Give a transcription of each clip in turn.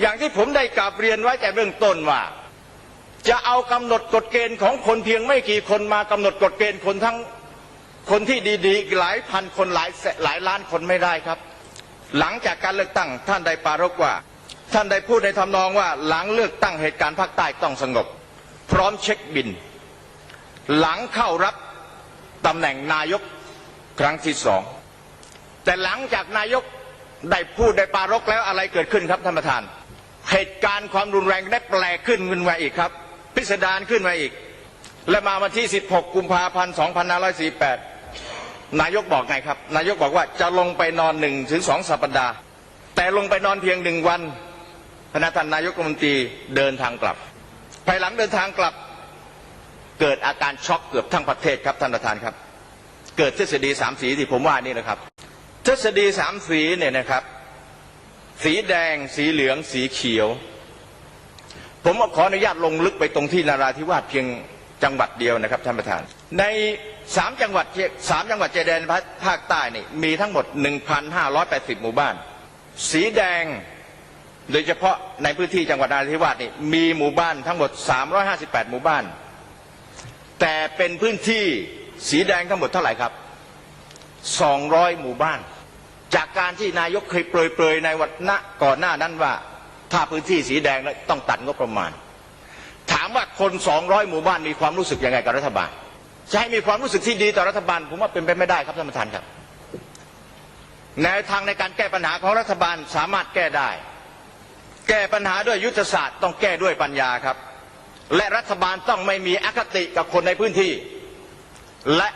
อย่างที่ผมได้กราบเรียนไว้แต่เบื้องต้นว่า จะเอากำหนดกฎเกณฑ์ของคนเพียงไม่กี่คนมากำหนดกฎเกณฑ์คนทั้งคนที่ดีๆหลายพันคนหลายหลายล้านคนไม่ได้ครับ หลังจากการเลือกตั้งท่านได้ปารภว่า ท่านได้พูดในทำนองว่าหลังเลือกตั้งเหตุการณ์ภาคใต้ต้องสงบ พร้อมเช็คบิน หลังเข้ารับตำแหน่งนายกครั้งที่สองแต่หลังจากนายกได้พูดได้ปารภแล้วอะไรเกิดขึ้นครับท่านประธาน เหตุการณ์ความรุนแรงได้แปลกขึ้นขึ้นมาอีกครับ พิสดารขึ้นมาอีก และมาวันที่ 16 กุมภาพันธ์ 2548 นายกบอกไงครับ นายกบอกว่าจะลงไปนอนหนึ่งถึงสองสัปดาห์ แต่ลงไปนอนเพียงหนึ่งวันพนักท่านนายกรัฐมนตรีเดินทางกลับ ภายหลังเดินทางกลับ เกิดอาการช็อกเกือบทั้งประเทศครับท่านประธานครับ เกิดทฤษฎีสามสีที่ผมว่านี่นะครับ ทฤษฎีสามสีเนี่ยนะครับ สีแดง สีเหลือง สีเขียว ผมขออนุญาตลงลึกไปตรงที่นาราธิวาสเพียงจังหวัดเดียวนะครับท่านประธาน ในสามจังหวัดสามจังหวัดชายแดนภาคใต้นี่มีทั้งหมด 1,580 หมู่บ้าน สีแดงโดยเฉพาะในพื้นที่จังหวัดนราธิวาสนี่มีหมู่บ้านทั้งหมด 358 หมู่บ้าน แต่เป็นพื้นที่สีแดงทั้งหมดเท่าไหร่ครับ 200 หมู่บ้าน จากการที่นายกเคยเปรยๆในวันณก่อนหน้านั้นว่า ถ้าพื้นที่สีแดงแล้วต้องตัดงบประมาณ ถามว่าคน 200 หมู่บ้านมีความรู้สึกยังไงกับรัฐบาลจะให้มีความรู้สึกที่ดีต่อรัฐบาล ผมว่าเป็นไปไม่ได้ครับท่านประธานครับแนวทางในการแก้ปัญหาของรัฐบาลสามารถแก้ได้ แก้ปัญหาด้วยยุทธศาสตร์ต้องแก้ด้วยปัญญาครับ และรัฐบาลต้องไม่มีอคติกับคนในพื้นที่ และ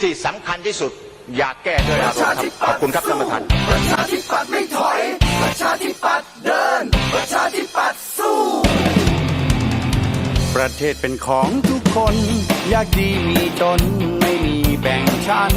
ที่สำคัญที่สุด อย่าแก้ด้วยอารมณ์ครับขอบคุณครับท่านประธานประชาธิปัตย์ไม่ถอย ประชาธิปัตย์เดิน ประชาธิปัตย์สู้ ประเทศเป็นของทุกคน อยากดีมีตนไม่มีแบ่งชั้น